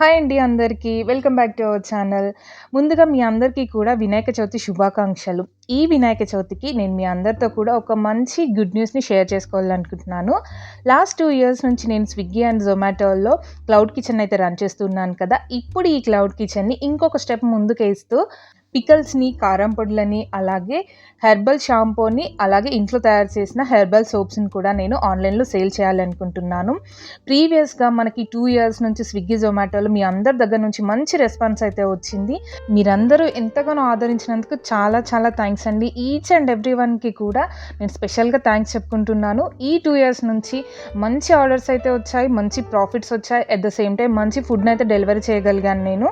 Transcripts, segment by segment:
Hi అండి అందరికీ. Welcome back to our channel ముందుగా మీ అందరికీ కూడా వినాయక చవితి శుభాకాంక్షలు. ఈ వినాయక చవితికి నేను మీ అందరితో కూడా ఒక మంచి గుడ్ న్యూస్ని షేర్ చేసుకోవాలనుకుంటున్నాను. లాస్ట్ టూ ఇయర్స్ నుంచి నేను స్విగ్గీ అండ్ జొమాటోలో క్లౌడ్ కిచెన్ అయితే రన్ చేస్తున్నాను కదా. ఇప్పుడు ఈ క్లౌడ్ కిచెన్ని ఇంకొక స్టెప్ ముందుకేస్తూ పికల్స్ని కారం పొడులని అలాగే హెర్బల్ షాంపూని అలాగే ఇంట్లో తయారు చేసిన హెర్బల్ సోప్స్ని కూడా నేను ఆన్లైన్లో సేల్ చేయాలనుకుంటున్నాను. ప్రీవియస్గా మనకి టూ ఇయర్స్ నుంచి స్విగ్గీ జొమాటోలో మీ అందరి దగ్గర నుంచి మంచి రెస్పాన్స్ అయితే వచ్చింది. మీరందరూ ఎంతగానో ఆదరించినందుకు చాలా చాలా థ్యాంక్స్ అండి. ఈచ్ అండ్ ఎవ్రీ వన్కి కూడా నేను స్పెషల్గా థ్యాంక్స్ చెప్పుకుంటున్నాను. ఈ టూ ఇయర్స్ నుంచి మంచి ఆర్డర్స్ అయితే వచ్చాయి మంచి ప్రాఫిట్స్ వచ్చాయి. అట్ ద సేమ్ టైం మంచి ఫుడ్ని అయితే డెలివరీ చేయగలిగాను నేను.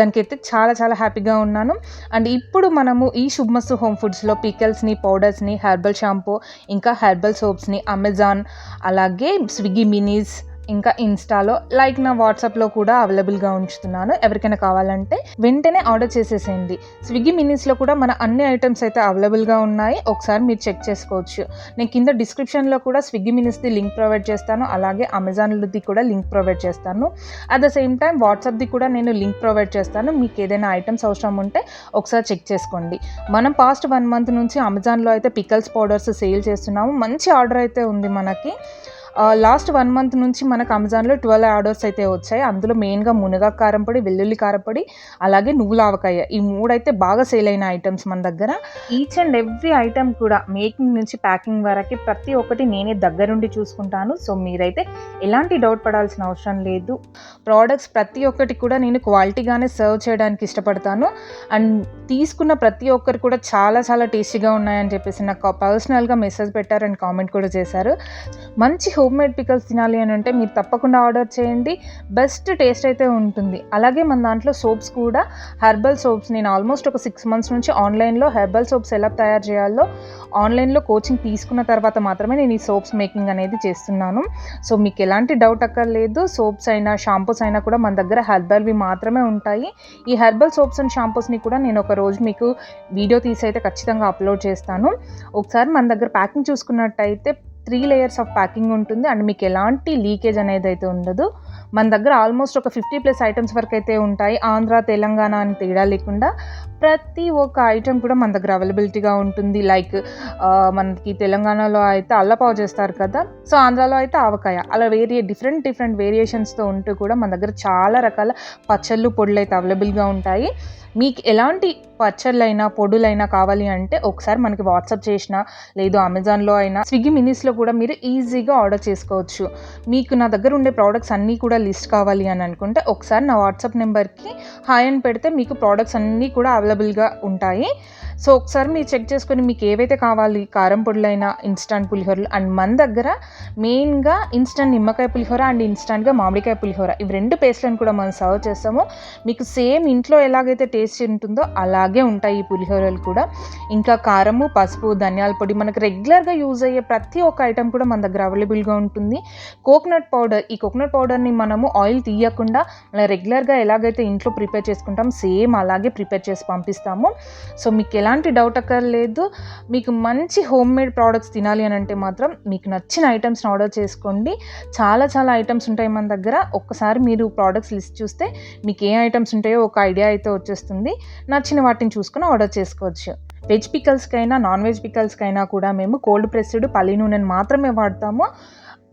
దానికైతే చాలా చాలా హ్యాపీగా ఉన్నాను. అండ్ ఇప్పుడు మనము ఈ శుభమస్తు హోమ్ ఫుడ్స్లో పికల్స్ని పౌడర్స్ని హెర్బల్ షాంపూ ఇంకా హెర్బల్ సోప్స్ని అమెజాన్ అలాగే స్విగ్గీ మినీస్ ఇంకా ఇన్స్టాలో లైక్ నా వాట్సాప్లో కూడా అవైలబుల్గా ఉంచుతున్నాను. ఎవరికైనా కావాలంటే వెంటనే ఆర్డర్ చేసేసేయండి. స్విగ్గీ మినీస్లో కూడా మన అన్ని ఐటమ్స్ అయితే అవైలబుల్గా ఉన్నాయి. ఒకసారి మీరు చెక్ చేసుకోవచ్చు. నేను కింద డిస్క్రిప్షన్లో కూడా స్విగ్గీ మినీస్ది లింక్ ప్రొవైడ్ చేస్తాను. అలాగే అమెజాన్ది కూడా లింక్ ప్రొవైడ్ చేస్తాను. అట్ ద సేమ్ టైం వాట్సాప్ది కూడా నేను లింక్ ప్రొవైడ్ చేస్తాను. మీకు ఏదైనా ఐటమ్స్ అవసరం ఉంటే ఒకసారి చెక్ చేసుకోండి. మనం పాస్ట్ వన్ మంత్ నుంచి అమెజాన్లో అయితే పికల్స్ పౌడర్స్ సేల్ చేస్తున్నాము. మంచి ఆర్డర్ అయితే ఉంది మనకి. లాస్ట్ వన్ మంత్ నుంచి మనకు అమెజాన్లో ట్వెల్వ్ ఆర్డర్స్ అయితే వచ్చాయి. అందులో మెయిన్గా మునగా కారంపొడి వెల్లుల్లి కారపొడి అలాగే నువ్వుల ఆవకాయ. ఈ మూడైతే బాగా సేల్ అయిన ఐటమ్స్ మన దగ్గర. ఈచ్ అండ్ ఎవ్రీ ఐటమ్ కూడా మేకింగ్ నుంచి ప్యాకింగ్ వరకు ప్రతి ఒక్కటి నేనే దగ్గరుండి చూసుకుంటాను. సో మీరైతే ఎలాంటి డౌట్ పడాల్సిన అవసరం లేదు. ప్రోడక్ట్స్ ప్రతి ఒక్కటి కూడా నేను క్వాలిటీగానే సర్వ్ చేయడానికి ఇష్టపడతాను. అండ్ తీసుకున్న ప్రతి ఒక్కరు కూడా చాలా చాలా టేస్టీగా ఉన్నాయని చెప్పేసి నాకు పర్సనల్గా మెసేజ్ పెట్టారు అండ్ కామెంట్ కూడా చేశారు. మంచి హోమ్ మేడ్ పికల్స్ తినాలి అని అంటే మీరు తప్పకుండా ఆర్డర్ చేయండి. బెస్ట్ టేస్ట్ అయితే ఉంటుంది. అలాగే మన దాంట్లో సోప్స్ కూడా. హెర్బల్ సోప్స్ నేను ఆల్మోస్ట్ ఒక సిక్స్ మంత్స్ నుంచి ఆన్లైన్లో హెర్బల్ సోప్స్ ఎలా తయారు చేయాలో ఆన్లైన్లో కోచింగ్ తీసుకున్న తర్వాత మాత్రమే నేను ఈ సోప్స్ మేకింగ్ అనేది చేస్తున్నాను. సో మీకు ఎలాంటి డౌట్ అక్కర్లేదు. సోప్స్ అయినా షాంపూస్ అయినా కూడా మన దగ్గర హెర్బల్వి మాత్రమే ఉంటాయి. ఈ హెర్బల్ సోప్స్ అండ్ షాంపూస్ని కూడా నేను ఒక రోజు మీకు వీడియో తీసి అయితే ఖచ్చితంగా అప్లోడ్ చేస్తాను. ఒకసారి మన దగ్గర ప్యాకింగ్ చూసుకున్నట్టయితే త్రీ లేయర్స్ ఆఫ్ ప్యాకింగ్ ఉంటుంది. అండ్ మీకు ఎలాంటి లీకేజ్ అనేది అయితే ఉండదు. మన దగ్గర ఆల్మోస్ట్ ఒక ఫిఫ్టీ ప్లస్ ఐటమ్స్ వరకు అయితే ఉంటాయి. ఆంధ్ర తెలంగాణ అని తేడా లేకుండా ప్రతి ఒక్క ఐటెం కూడా మన దగ్గర అవైలబిలిటీగా ఉంటుంది. లైక్ మనకి తెలంగాణలో అయితే అల్లపావు చేస్తారు కదా. సో ఆంధ్రాలో అయితే ఆవకాయ. అలా వేరియే డిఫరెంట్ డిఫరెంట్ వేరియేషన్స్తో ఉంటూ కూడా మన దగ్గర చాలా రకాల పచ్చళ్ళు పొడులు అయితే అవైలబుల్గా ఉంటాయి. మీకు ఎలాంటి పచ్చళ్ళైనా పొడులైనా కావాలి అంటే ఒకసారి మనకి వాట్సాప్ చేసిన లేదు అమెజాన్లో అయినా స్విగ్గీ మినీస్లో కూడా మీరు ఈజీగా ఆర్డర్ చేసుకోవచ్చు. మీకు నా దగ్గర ఉండే ప్రోడక్ట్స్ అన్నీ కూడా లిస్ట్ కావాలి అని అనుకుంటే ఒకసారి నా వాట్సాప్ నెంబర్కి హాయ్ అని పెడితే మీకు ప్రోడక్ట్స్ అన్నీ కూడా అవైలబుల్గా ఉంటాయి. సో ఒకసారి మీరు చెక్ చేసుకొని మీకు ఏవైతే కావాలి కారం పొడులైనా ఇన్స్టాంట్ పులిహోరలు అండ్ మన దగ్గర మెయిన్గా ఇన్స్టాంట్ నిమ్మకాయ పులిహోర అండ్ ఇన్స్టాంట్గా మామిడికాయ పులిహోర. ఇవి రెండు పేస్ట్లను కూడా మనం సర్వ్ చేస్తాము. మీకు సేమ్ ఇంట్లో ఎలాగైతే టేస్ట్ ఉంటుందో అలాగే ఉంటాయి ఈ పులిహోరలు కూడా. ఇంకా కారము పసుపు ధనియాల పొడి మనకు రెగ్యులర్గా యూజ్ అయ్యే ప్రతి ఒక్క ఐటెం కూడా మన దగ్గర అవైలబుల్గా ఉంటుంది. కోకోనట్ పౌడర్ ఈ కోకోనట్ పౌడర్ని మనము ఆయిల్ తీయకుండా మన రెగ్యులర్గా ఎలాగైతే ఇంట్లో ప్రిపేర్ చేసుకుంటాం సేమ్ అలాగే ప్రిపేర్ చేసి పంపిస్తాము. సో మీకు ఎలా ఎలాంటి డౌట్ అక్కర్లేదు. మీకు మంచి హోమ్ మేడ్ ప్రోడక్ట్స్ తినాలి అని అంటే మాత్రం మీకు నచ్చిన ఐటమ్స్ని ఆర్డర్ చేసుకోండి. చాలా చాలా ఐటమ్స్ ఉంటాయి మన దగ్గర. ఒక్కసారి మీరు ప్రోడక్ట్స్ లిస్ట్ చూస్తే మీకు ఏ ఐటమ్స్ ఉంటాయో ఒక ఐడియా అయితే వచ్చేస్తుంది. నచ్చిన వాటిని చూసుకొని ఆర్డర్ చేసుకోవచ్చు. వెజ్ పికల్స్కైనా నాన్ వెజ్ పికల్స్కైనా కూడా మేము కోల్డ్ ప్రెస్డ్ పల్లి నూనెని మాత్రమే వాడతాము.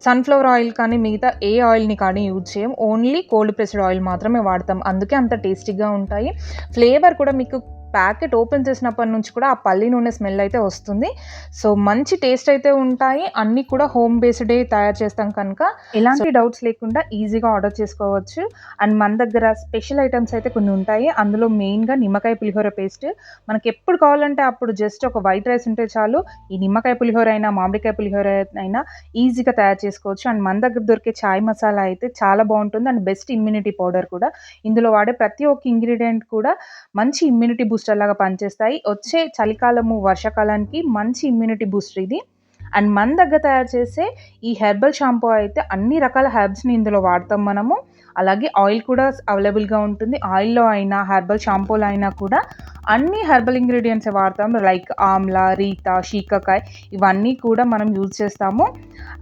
సన్ఫ్లవర్ ఆయిల్ కానీ మిగతా ఏ ఆయిల్ని కానీ యూజ్ చేయం. ఓన్లీ కోల్డ్ ప్రెస్డ్ ఆయిల్ మాత్రమే వాడతాం. అందుకే అంత టేస్టీగా ఉంటాయి. ఫ్లేవర్ కూడా మీకు ప్యాకెట్ ఓపెన్ చేసినప్పటి నుంచి కూడా ఆ పల్లి నూనె స్మెల్ అయితే వస్తుంది. సో మంచి టేస్ట్ అయితే ఉంటాయి. అన్నీ కూడా హోమ్ బేస్డే తయారు చేస్తాం కనుక. ఎలాంటి డౌట్స్ లేకుండా ఈజీగా ఆర్డర్ చేసుకోవచ్చు. అండ్ మన దగ్గర స్పెషల్ ఐటమ్స్ అయితే కొన్ని ఉంటాయి. అందులో మెయిన్గా నిమ్మకాయ పులిహోర పేస్ట్. మనకి ఎప్పుడు కావాలంటే అప్పుడు జస్ట్ ఒక వైట్ రైస్ ఉంటే చాలు. ఈ నిమ్మకాయ పులిహోర అయినా మామిడికాయ పులిహోర అయినా ఈజీగా తయారు చేసుకోవచ్చు. అండ్ మన దగ్గర దొరికే చాయ్ మసాలా అయితే చాలా బాగుంటుంది. అండ్ బెస్ట్ ఇమ్యూనిటీ పౌడర్ కూడా. ఇందులో వాడే ప్రతి ఒక్క ఇంగ్రీడియంట్ కూడా మంచి ఇమ్యూనిటీ బూస్టర్ లాగా పనిచేస్తాయి. వచ్చే చలికాలము వర్షాకాలానికి మంచి ఇమ్యూనిటీ బూస్టర్ ఇది. అండ్ మన దగ్గర తయారు చేసే ఈ హెర్బల్ షాంపూ అయితే అన్ని రకాల హెర్బ్స్ని ఇందులో వాడతాం మనము. అలాగే ఆయిల్ కూడా అవైలబుల్గా ఉంటుంది. ఆయిల్లో అయినా హెర్బల్ షాంపూలో అయినా కూడా అన్ని హెర్బల్ ఇంగ్రీడియంట్స్ వాడతాం. లైక్ ఆమ్లా రీత షీకాకాయ్ ఇవన్నీ కూడా మనం యూజ్ చేస్తాము.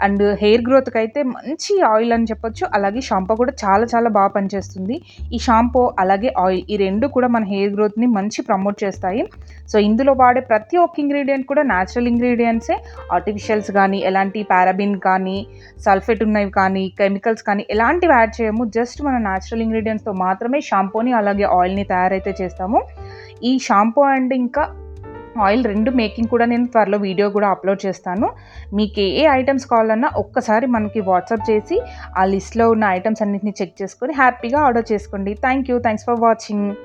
అండ్ హెయిర్ గ్రోత్కి అయితే మంచి ఆయిల్ అని చెప్పొచ్చు. అలాగే షాంపూ కూడా చాలా చాలా బాగా పనిచేస్తుంది. ఈ షాంపూ అలాగే ఆయిల్ ఈ రెండు కూడా మన హెయిర్ గ్రోత్ని మంచి ప్రమోట్ చేస్తాయి. సో ఇందులో వాడే ప్రతి ఒక్క ఇంగ్రీడియంట్ కూడా న్యాచురల్ ఇంగ్రీడియంట్సే ఆర్టిఫిషియల్స్ కానీ ఎలాంటి పారాబిన్ కానీ సల్ఫేట్ ఉన్నవి కానీ కెమికల్స్ కానీ ఎలాంటివి యాడ్ చేయము. జస్ట్ మన న్యాచురల్ ఇంగ్రీడియంట్స్తో మాత్రమే షాంపూని అలాగే ఆయిల్ని తయారైతే చేస్తాము. ఈ షాంపూ అండ్ ఇంకా ఆయిల్ రెండు మేకింగ్ కూడా నేను త్వరలో వీడియో కూడా అప్లోడ్ చేస్తాను. మీకు ఏ ఏ ఐటమ్స్ కావాలన్నా ఒక్కసారి మనకి వాట్సాప్ చేసి ఆ లిస్ట్లో ఉన్న ఐటమ్స్ అన్నింటినీ చెక్ చేసుకొని హ్యాపీగా ఆర్డర్ చేసుకోండి. Thank you. Thanks for watching.